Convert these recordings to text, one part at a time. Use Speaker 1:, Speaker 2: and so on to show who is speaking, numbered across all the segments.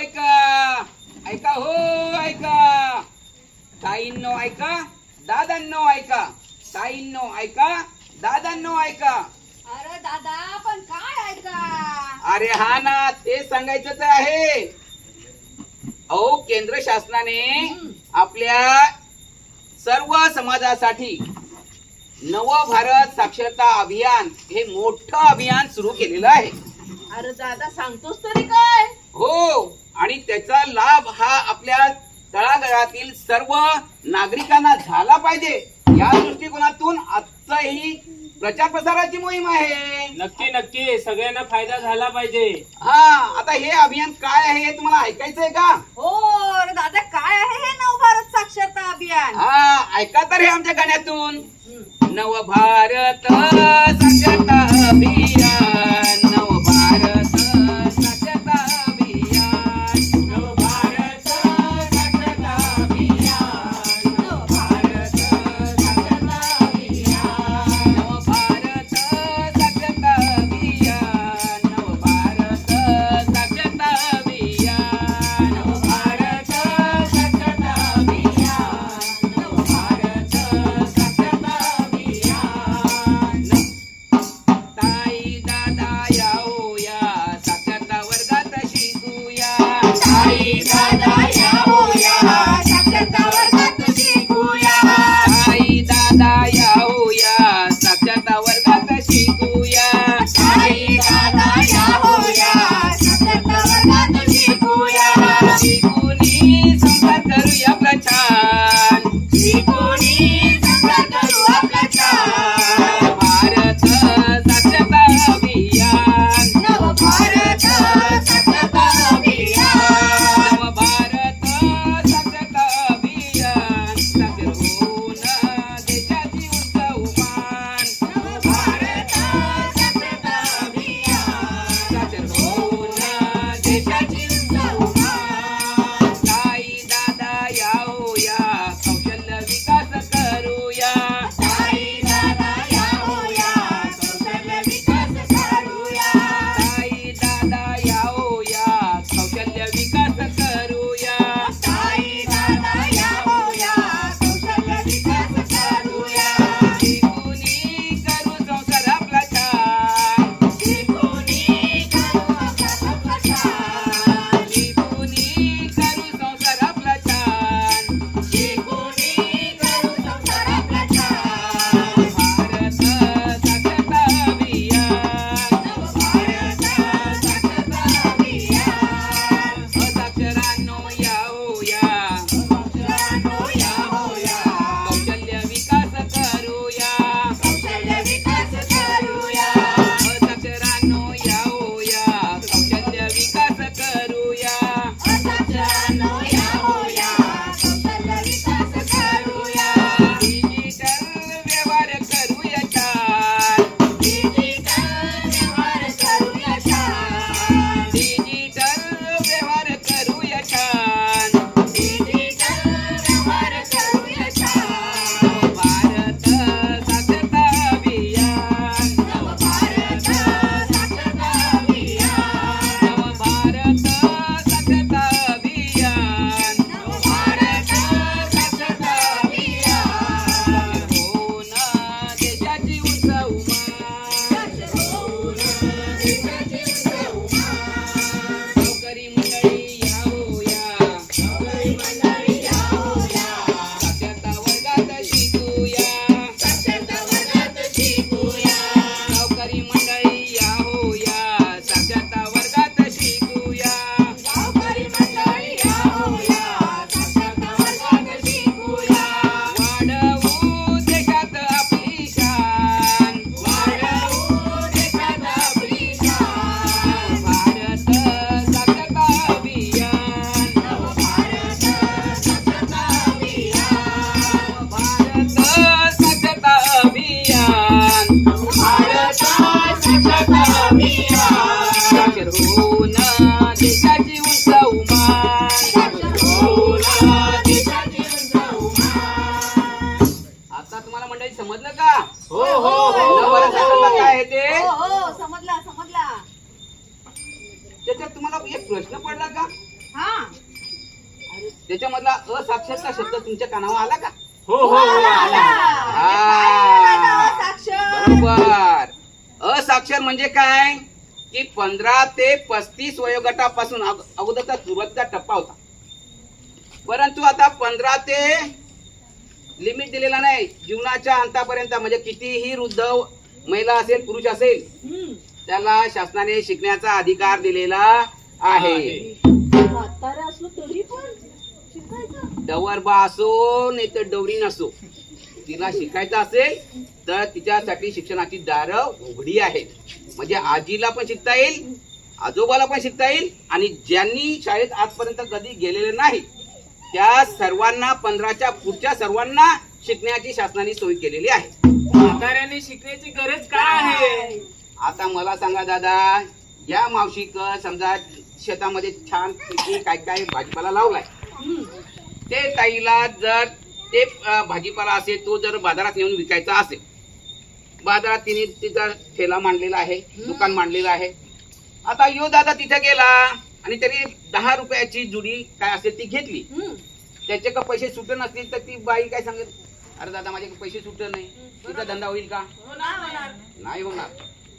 Speaker 1: ऐका. ऐका हो ऐका. ताईंनो ऐका दादांनो ऐका. ताईंनो ऐका दादांनो ऐका.
Speaker 2: अरे दादा पण काय ऐका?
Speaker 1: अरे हा ना ते सांगायचं तर आहे. अहो केंद्र शासनाने आपल्या सर्व समाजासाठी नव भारत साक्षरता अभियान हे मोठं अभियान सुरू केलेलं आहे.
Speaker 2: अरे दादा सांगतोस तरी काय?
Speaker 1: हो आणि त्याचा लाभ हा आपल्या तळागळातील सर्व नागरिकांना झाला पाहिजे. या दृष्टिकोनातून आजचा ही प्रचार प्रसाराची मोहीम आहे.
Speaker 3: नक्की नक्की. सगळ्यांना फायदा झाला पाहिजे.
Speaker 1: हा आता हे अभियान काय आहे हे तुम्हाला ऐकायचंय का?
Speaker 2: हो दादा काय आहे हे नव भारत साक्षरता अभियान?
Speaker 1: हा ऐका तर हे आमच्या गाण्यातून. नव भारत साक्षरता अभियान. Yeah. मंडळी समजलं का?
Speaker 3: हो हो, हो.
Speaker 1: काय ते?
Speaker 2: हो, हो, समजला समजला.
Speaker 1: त्याच्यात तुम्हाला एक प्रश्न पडला का?
Speaker 2: हा.
Speaker 1: त्याच्यामधला असाक्षरचा शब्द तुमच्या कानावर आला का?
Speaker 3: हो हो
Speaker 1: बरोबर. असाक्षर म्हणजे काय? की पंधरा ते पस्तीस वयोगटापासून अगोदरचा सुरुवातचा टप्पा होता. परंतु आता पंधरा ते लिमिट दिलेला नाही. जीवनाच्या अंतापर्यंत म्हणजे कितीही वृद्ध महिला असेल पुरुष असेल. त्याला शासनाने शिकण्याचा अधिकार दिलेला आहे. डवरबा असो नाही तर डवरी नसो. तिला शिकायचं असेल तर तिच्यासाठी शिक्षणाची दारं उघडी आहेत. म्हणजे आजीला पण शिकता येईल आजोबाला पण शिकता येईल आणि ज्यांनी शाळेत आजपर्यंत कधी गेलेले नाही त्या सर्वांना पंधराच्या पुढच्या सर्वांना शिकण्याची शासनाने सोय केलेली आहे.
Speaker 3: म्हाताऱ्याने शिकण्याची गरज काय आहे?
Speaker 1: आता मला सांगा दादा या मावशीक समजा शेतामध्ये छान काय काय भाजीपाला लावलाय? ते ताईला जर ते भाजीपाला असेल तो जर बाजारात नेऊन विकायचा असेल बाजारात तिने तिचा ठेला मांडलेला आहे दुकान मांडलेलं आहे. आता यो दादा तिथे गेला. आणि तरी दहा रुपयाची जुडी काय असेल ती घेतली. त्याचे का पैसे सुट नसतील तर ती बाई काय सांगेल? अरे दादा माझे पैसे सुट नाही. तिचा धंदा होईल का? नाही होणार.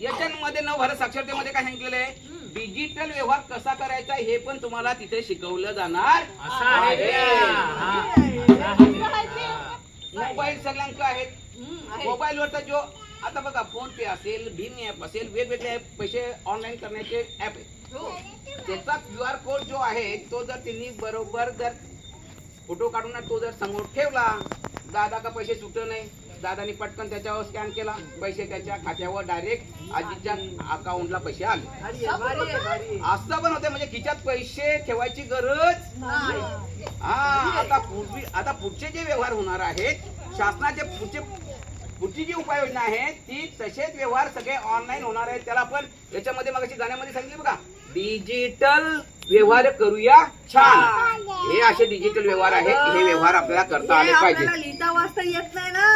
Speaker 1: याच्यामध्ये न भारत साक्षरतेमध्ये काय सांगितलेलं आहे? डिजिटल व्यवहार कसा करायचा हे पण तुम्हाला तिथे शिकवलं जाणार?
Speaker 3: हा.
Speaker 1: मोबाईल सगळ्यांक आहेत. मोबाईलवर तर जो आता बघा फोन पे असेल भीम ऍप असेल वेगवेगळे पैसे ऑनलाईन करण्याचे ऍप आहेत
Speaker 2: हो.
Speaker 1: त्याचा क्यू आर कोड जो आहे तो जर त्यांनी बरोबर जर फोटो काढून तो जर समोर ठेवला दादा का पैसे सुट नाही दादानी पटकन त्याच्यावर स्कॅन केला पैसे त्याच्या खात्यावर डायरेक्ट आजीच्या अकाउंटला पैसे आले
Speaker 2: आहे, आहे, आहे.
Speaker 1: असं पण होते म्हणजे खिच्यात पैसे ठेवायची गरज. हा आता पूर्वी आता पुढचे जे व्यवहार होणार आहेत शासनाचे पुढचे पुढची जी उपाययोजना आहे ती तसेच व्यवहार सगळे ऑनलाईन होणार आहेत. त्याला आपण याच्यामध्ये मग गाण्यामध्ये सांगितले बघा. डिजिटल व्यवहार करूया छान. हे असे डिजिटल व्यवहार आहेत. हे व्यवहार आपल्याला करता आले पाहिजे.
Speaker 2: आपल्याला लिहिता वाचता येत नाही ना?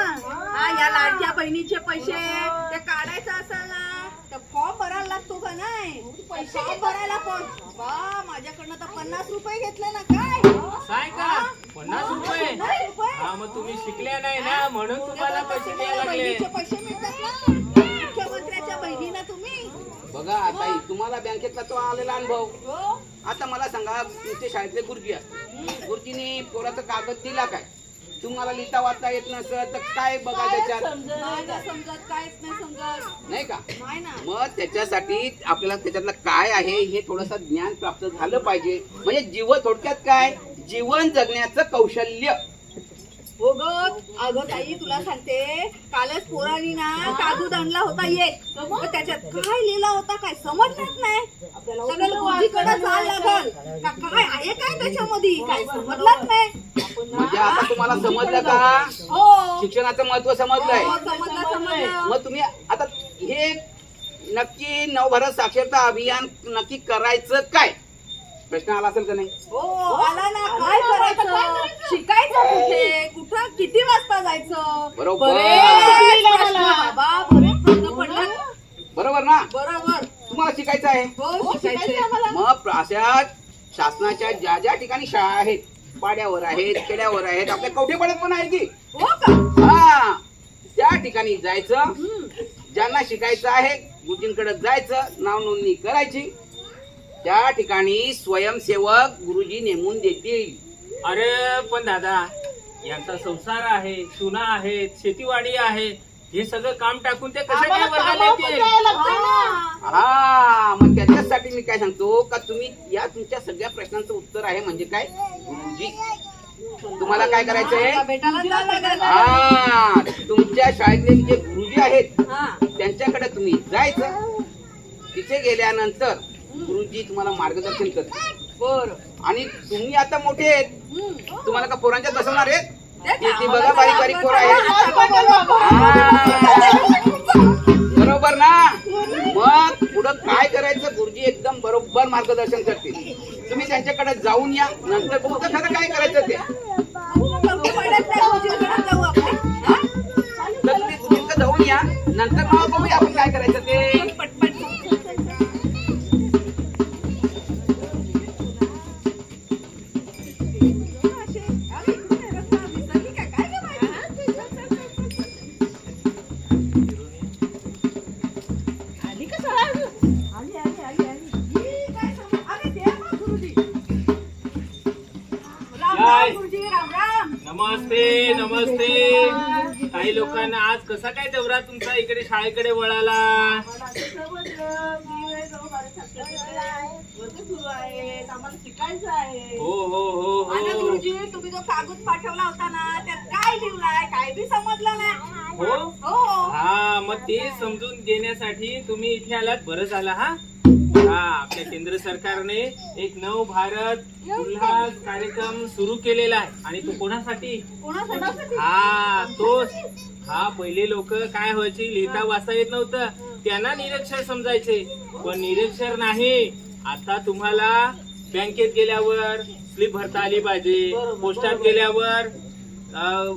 Speaker 2: हा या लाडक्या बहिणीचे पैसे ते काढायचं असेल ना? तर फॉर्म भरायला लागतो का नाही? पैसे भरायला पण बा माझ्याकडनं तर पन्नास रुपये घेतले ना काय?
Speaker 3: आहे का? पन्नास रुपये? हा मग तुम्ही शिकल्या नाही ना म्हणून तुम्हाला पैसे द्यायला लागले.
Speaker 2: बहिणीचे पैसे मिळतात ना. मुख्यमंत्र्याच्या बहिणीना तुम्ही?
Speaker 1: बघा आता तुम्हाला बँकेतला तो आलेला अनुभव.
Speaker 2: हो?
Speaker 1: आता मला सांगा तुमच्या शाळेतले गुरुजी असतात गुरुजीने पोराचा कागद दिला काय? तुम्हाला लिहिता वाचता येत नसत तर काय बघा त्याच्यात?
Speaker 2: नाही. ना समजत नाही समजत
Speaker 1: नाही का?
Speaker 2: नाही ना.
Speaker 1: मग त्याच्यासाठी आपल्याला त्याच्यातलं काय आहे हे थोडस ज्ञान प्राप्त झालं पाहिजे. म्हणजे जीव थोडक्यात काय? जीवन जगण्याचं कौशल्य.
Speaker 2: हो ग अगं ताई तुला सांगते कालच पोरांनी ना कागद आणला होता एक. त्याच्यात काय लिहिला होता काय समजलंच नाही. सगळं गुरुजीकडे जायला लागल. का काय आहे काय त्याच्यामध्ये? काय समजलंच नाही.
Speaker 1: म्हणजे आता तुम्हाला समजलं का?
Speaker 2: हो.
Speaker 1: शिक्षणाचं महत्त्व समजलंय.
Speaker 2: हो, समजलं समजलं.
Speaker 1: मग तुम्ही आता हे नक्की नवभारत साक्षरता अभियान नक्की करायचं काय? प्रश्न आला असेल का नाही?
Speaker 2: हो आला ना. काय करायचं? शिकायचं कुठे? कुठं? किती वाजता जायचं?
Speaker 1: बरोबर.
Speaker 2: बरेच प्रश्न बाबा बरेच प्रश्न पडले
Speaker 1: बरोबर ना?
Speaker 2: बरोबर.
Speaker 1: तुम्हाला शिकायचं आहे?
Speaker 2: हो शिकायचं
Speaker 1: मग अशा शासनाच्या ज्या ज्या ठिकाणी शाळा आहेत पाड्यावर आहेत खेड्यावर आहेत आपल्या कवठेपाड्यात पण आहे की?
Speaker 2: हो का?
Speaker 1: हा. त्या ठिकाणी जायचं. ज्यांना शिकायचं आहे गुरुजींकडे जायचं नाव नोंदणी करायची त्या ठिकाणी स्वयंसेवक गुरुजी नेमून देतील
Speaker 3: अरे पण दादा यांचा संसार आहे सुना आहेत शेतीवाडी आहे हे सगळं काम टाकून ते कसं काय वर्गाला येतील
Speaker 2: हा.
Speaker 1: हा मग त्याच्यासाठी मी काय सांगतो का तुम्ही या तुमच्या सगळ्या प्रश्नांचं उत्तर आहे म्हणजे काय गुरुजी तुम्हाला काय
Speaker 2: जायला लागेल.
Speaker 1: हा तुमच्या शाळेतले जे गुरुजी आहेत
Speaker 2: हा.
Speaker 1: त्यांच्याकडे तुम्ही जायचं तिथे गेल्यानंतर गुरुजी तुम्हाला मार्गदर्शन करतील
Speaker 2: बर
Speaker 1: आणि तुम्ही आता मोठे आहेत. तुम्हाला का पोरांच्या बसवणार आहेत
Speaker 2: ते
Speaker 1: ती ती बघा बारीक बारीक पोरं आहेत
Speaker 2: बरोबर.
Speaker 1: हा. बरोबर ना मग पुढं काय करायचं गुरुजी एकदम बरोबर मार्गदर्शन करतील तुम्ही त्यांच्याकडे जाऊन या नंतर बघू तर खरं काय करायचं ते
Speaker 3: नमस्ते. काही लोकांना आज कसा काय दौरा तुमचा? इकडे शाळेकडे वळाला. हो हो हो हो.
Speaker 2: तुम्ही जो कागद पाठवला होता ना त्यात काय लिहिलाय? काय बी समजलं नाही.
Speaker 3: हो?
Speaker 2: हो.
Speaker 3: हा मग ते समजून देण्यासाठी तुम्ही इथे आलात. बरं झालं हा? हा आपल्या केंद्र सरकारने एक नव भारत उल्हास कार्यक्रम सुरू केलेला आहे. आणि तो कोणासाठी? हा तोच. हा पहिले लोक काय व्हायचे? लिहिता वाचता येत नव्हतं. त्यांना निरक्षर समजायचे. पण निरक्षर नाही. आता तुम्हाला बँकेत गेल्यावर स्लिप भरता आली पाहिजे. पोस्टात गेल्यावर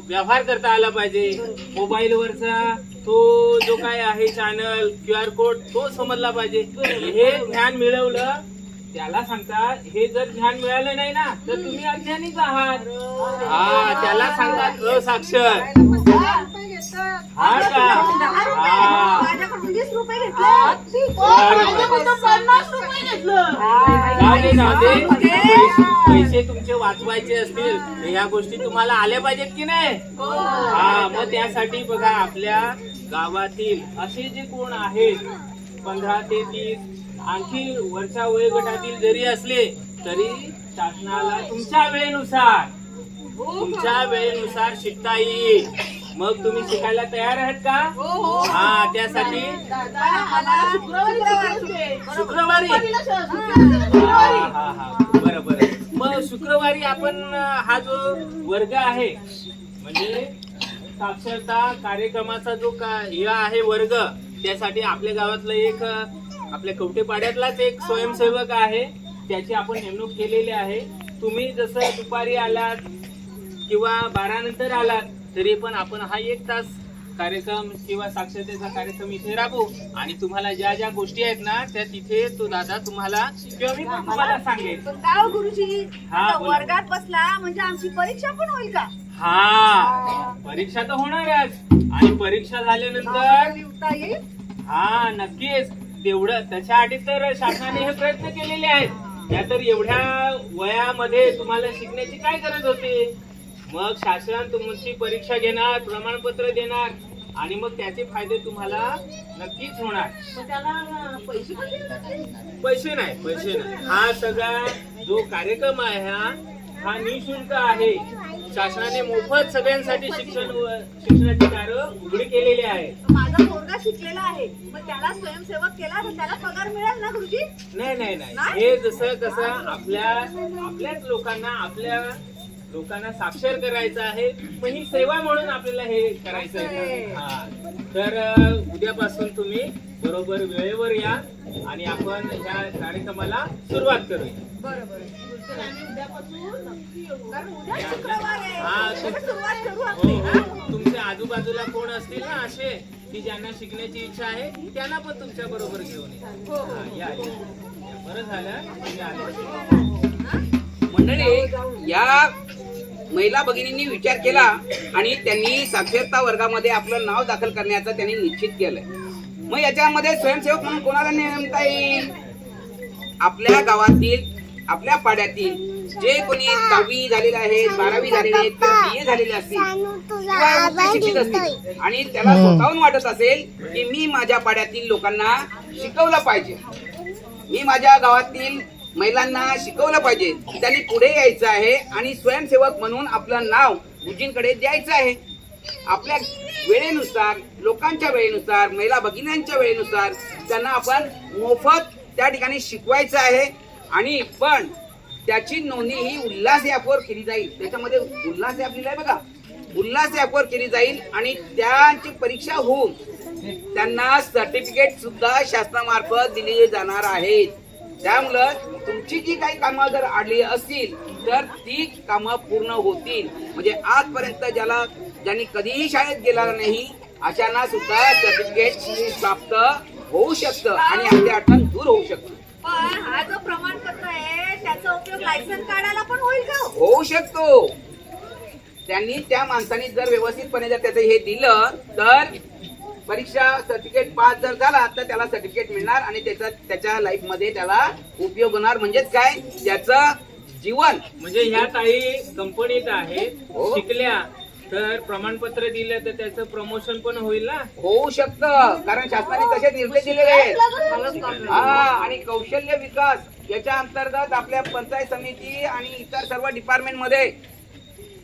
Speaker 3: व्यवहार करता आला पाहिजे. मोबाईल वरचा तो जो काय आहे चॅनल क्यू आर कोड तो समजला पाहिजे. हे ज्ञान मिळवलं त्याला सांगतात हे जर ज्ञान मिळालं नाही ना तर तुम्ही अज्ञानीच आहात. हा त्याला सांगतात असाक्षर हा का? हा. जाऊ दे जाऊ दे पैसे- पैसे तुमचे वाचवायचे असतील तर ह्या गोष्टी तुम्हाला आल्या पाहिजेत की नाही? हा मग त्यासाठी बघा आपल्या गावातील असे जे कोण आहेत पंधरा ते तीस आणखी वरच्या वयोगटातील जरी असले तरी शासनाला तुमच्या वेळेनुसार तुमच्या वेळेनुसार शिकता येईल. मग तुम्ही शिकायला तयार आहात का?
Speaker 2: हो हो.
Speaker 3: हा त्यासाठी
Speaker 2: शुक्रवारी
Speaker 3: शुक्रवारी. हा, हा, हा. बरं बरं. मग शुक्रवारी आपण हा जो वर्ग आहे म्हणजे साक्षरता कार्यक्रमाचा जो का हे आहे वर्ग त्यासाठी आपल्या गावातलं एक आपल्या कवटेपाड्यातलाच एक स्वयंसेवक आहे. त्याची आपण नेमणूक केलेली आहे. तुम्ही जसं दुपारी आलात किंवा बारा नंतर आलात तरी पण आपण हा एक तास कार्यक्रम किंवा साक्षरतेचा कार्यक्रम इथे राबवू आणि तुम्हाला ज्या ज्या गोष्टी आहेत ना त्या तिथे तो दादा तुम्हाला किंवा मी पण तुम्हाला हा, बोला.
Speaker 2: वर्गात बसला म्हणजे आमची परीक्षा पण होईल का?
Speaker 3: हा. परीक्षा तर होणारच आणि परीक्षा झाल्यानंतर
Speaker 2: लिहिता येईल?
Speaker 3: हा नक्कीच. तेवढं त्याच्यासाठी तर शासनाने हे प्रयत्न केलेले आहेत. त्या तर एवढ्या वयामध्ये तुम्हाला शिकण्याची काय गरज होती? मग शासन तुमची परीक्षा घेणार प्रमाणपत्र देणार आणि मग त्याचे फायदे तुम्हाला नक्कीच होणार.
Speaker 2: पैसे पण?
Speaker 3: पैसे नाही पैसे नाही. हा सगळा जो कार्यक्रम आहे हा हा निशुल्क आहे. शासनाने मोफत सगळ्यांसाठी शिक्षण शिक्षणाची दारं उघडी केलेली आहे
Speaker 2: माझा मुलगा शिकलेला आहे. मग त्याला स्वयंसेवक केला तर त्याला पगार मिळेल ना गुरुजी?
Speaker 3: नाही नाही नाही? हे जसं कसं आपल्या आपल्याच लोकांना आपल्या लोकांना साक्षर करायचं आहे. मग ही सेवा म्हणून आपल्याला हे करायचं आहे. हा. तर उद्यापासून तुम्ही बरोबर वेळेवर या आणि आपण ह्या कार्यक्रमाला सुरुवात करूया
Speaker 2: बरं बरं कारण उद्या शुक्रवार आहे
Speaker 3: हा, हो? तुमच्या आजूबाजूला कोण असतील ना असे की ज्यांना शिकण्याची इच्छा आहे त्यांना पण तुमच्या बरोबर घेऊन या. हा, या या. या. बरं झालं तुम्ही आले.
Speaker 1: मंडळी या महिला भगिनींनी विचार केला आणि त्यांनी साक्षरता वर्गामध्ये आपलं नाव दाखल करण्याचं त्यांनी निश्चित केलंय मग याच्यामध्ये स्वयंसेवक म्हणून कोणाला नेमता येईल? आपल्या गावातील आपल्या पाड्यातील जे कोणी दहावी झालेले आहेत बारावी झालेले आहेत किंवा बी झालेले असतील शिक्षित असतील आणि त्याला स्वतःहून वाटत असेल की मी माझ्या पाड्यातील लोकांना शिकवलं पाहिजे. मी माझ्या गावातील महिलांना शिकवलं पाहिजे त्यांनी पुढे यायचं आहे आणि स्वयंसेवक म्हणून आपलं नाव गुरुजींकडे द्यायचं आहे. आपल्या वेळेनुसार लोकांच्या वेळेनुसार महिला भगिन्यांच्या वेळेनुसार त्यांना आपण मोफत त्या ठिकाणी शिकवायचं आहे. आणि पण त्याची नोंदणी ही उल्हास ॲपवर केली जाईल. त्याच्यामध्ये उल्हास ॲप लिहिलंय बघा. उल्हास ॲपवर केली जाईल आणि त्यांची परीक्षा होऊन त्यांना सर्टिफिकेट सुद्धा शासनामार्फत दिली जाणार आहेत त्यामुळं तुमची जी काही कामं जर आडली असतील तर ती कामं पूर्ण होतील. म्हणजे आजपर्यंत ज्याला ज्यांनी कधीही शाळेत गेला नाही अशांना सुद्धा सर्टिफिकेट प्राप्त होऊ शकतं आणि आपले अडचण दूर होऊ शकतं
Speaker 2: पण हा जो प्रमाणपत्र आहे त्याचा उपयोग लायसन काढायला पण होईल का
Speaker 1: होऊ शकतो. त्यांनी त्या माणसाने जर व्यवस्थितपणे जर त्याचं हे दिलं तर परीक्षा सर्टिफिकेट पास जर झाला तर त्याला सर्टिफिकेट मिळणार आणि त्याचा त्याच्या लाईफमध्ये त्याला उपयोग होणार. म्हणजेच काय? त्याचं जीवन.
Speaker 3: म्हणजे ह्या ताई कंपनीत आहेत
Speaker 1: हो.
Speaker 3: शिकल्या. तर प्रमाणपत्र दिलं तर त्याचं प्रमोशन पण होईल ना?
Speaker 1: होऊ शकतं. कारण शासनाने तसे निर्देश दिलेले आहेत. हा आणि कौशल्य विकास याच्या अंतर्गत आपल्या पंचायत समिती आणि इतर सर्व डिपार्टमेंटमध्ये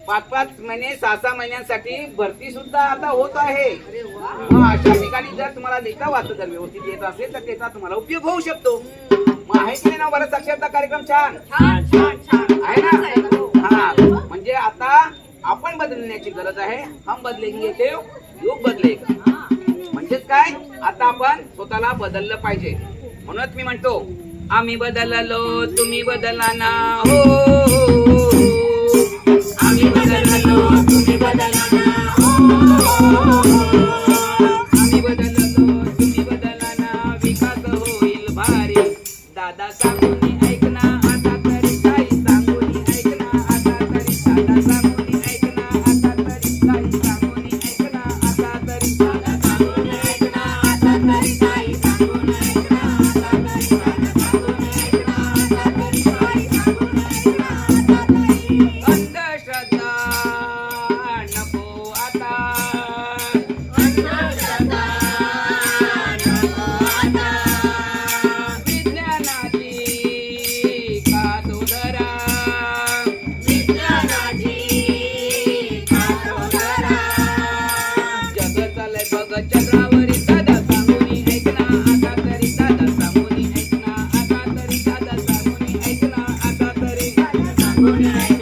Speaker 1: पाच पाच महिने सहा सहा महिन्यांसाठी भरती सुद्धा आता होत आहे. हा, अशा ठिकाणी जर तुम्हाला लिहिता वाचता जर व्यवस्थित येत असेल तर त्याचा तुम्हाला उपयोग होऊ शकतो. मग आहे की नाही ना बरं साक्षरता कार्यक्रम छान.
Speaker 2: छान छान छान.
Speaker 1: आहे ना.
Speaker 2: हा
Speaker 1: म्हणजे आता आपण बदलण्याची गरज आहे. हम बदलेंगे देव लोक बदलेगा. म्हणजेच काय? आता आपण स्वतःला बदललं पाहिजे. म्हणूनच मी म्हणतो आम्ही बदललो तुम्ही बदला ना हो, हो, हो, हो आम्ही बदललो तुम्ही बदला ना हो. दादा सांगूनी